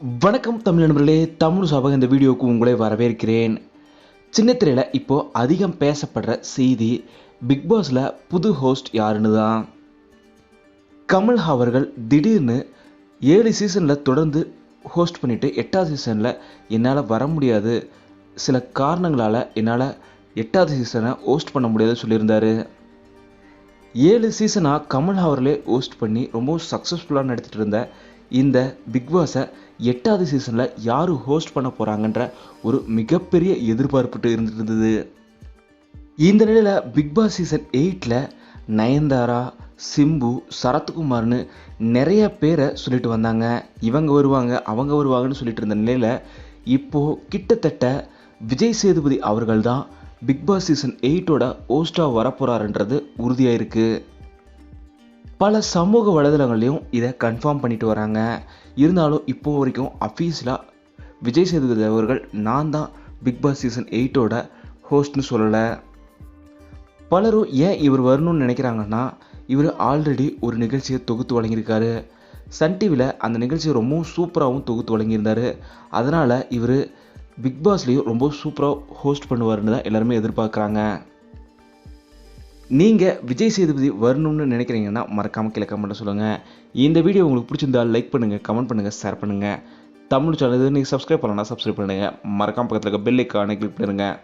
வணக்கம் தமிழ் நண்பர்களே தமிழ் சபக இந்த வீடியோவுக்கு உங்களை வரவேற்கிறேன். சின்னத்திரையில் இப்போ அதிகம் பேசப்படுற செய்தி பிக் பாஸில் புது ஹோஸ்ட் யாருன்னு தான். கமல் அவர்கள் திடீர்னு ஏழு சீசனில் தொடர்ந்து ஹோஸ்ட் பண்ணிவிட்டு எட்டாவது சீசனில் என்னால் வர முடியாது. சில காரணங்களால் என்னால் எட்டாவது சீசனை ஹோஸ்ட் பண்ண முடியாதுன்னு சொல்லியிருந்தார். ஏழு சீசனாக கமல் அவர்களே ஹோஸ்ட் பண்ணி ரொம்ப சக்ஸஸ்ஃபுல்லாக நடத்திட்டு இருந்த இந்த பிக்பாஸை எட்டாவது சீசனில் யார் ஹோஸ்ட் பண்ண போகிறாங்கன்ற ஒரு மிகப்பெரிய எதிர்பார்ப்புட்டு இருந்துருந்தது இந்த நிலையில் பிக்பாஸ் சீசன் எயிட்டில் நயன்தாரா சிம்பு சரத்குமார்னு நிறைய பேரை சொல்லிட்டு வந்தாங்க. இவங்க வருவாங்க அவங்க வருவாங்கன்னு சொல்லிட்டு இருந்த நிலையில் இப்போது கிட்டத்தட்ட விஜய் சேதுபதி அவர்கள் தான் பிக்பாஸ் சீசன் எயிட்டோட ஹோஸ்டாக வரப்போகிறாருன்றது உறுதியாக இருக்குது பல சமூக வலைதளங்களையும் இதை கன்ஃபார்ம் பண்ணிட்டு வராங்க. இருந்தாலும் இப்போ வரைக்கும் அஃபீஷியலாக விஜய் சேதுபதி அவர்கள் நான் தான் பிக் பாஸ் சீசன் எயிட்டோட ஹோஸ்ட்னு சொல்லலை. பலரும் ஏன் இவர் வரணும்னு நினைக்கிறாங்கன்னா இவர் ஆல்ரெடி ஒரு நிகழ்ச்சியை தொகுத்து வழங்கியிருக்காரு. சன் டிவியில் அந்த நிகழ்ச்சியை ரொம்பவும் சூப்பராகவும் தொகுத்து வழங்கியிருந்தார். அதனால் இவர் பிக் பாஸ்லேயும் ரொம்ப சூப்பராக ஹோஸ்ட் பண்ணுவார்னு தான் எல்லாருமே எதிர்பார்க்குறாங்க. நீங்கள் விஜய் சேதுபதி வரணும்னு நினைக்கிறீங்கன்னா மறக்காமல் கீழே கமெண்ட்டை சொல்லுங்கள் இந்த வீடியோ உங்களுக்கு பிடிச்சிருந்தா லைக் பண்ணுங்கள் கமெண்ட் பண்ணுங்கள் ஷேர் பண்ணுங்கள் தமிழ் சேனல் நீங்கள் சப்ஸ்கிரைப் பண்ணலன்னா சப்ஸ்கிரைப் பண்ணுங்கள் மறக்காமல் பக்கத்தில் இருக்க பெல் ஐக்கானை கிளிக் பண்ணுங்கள்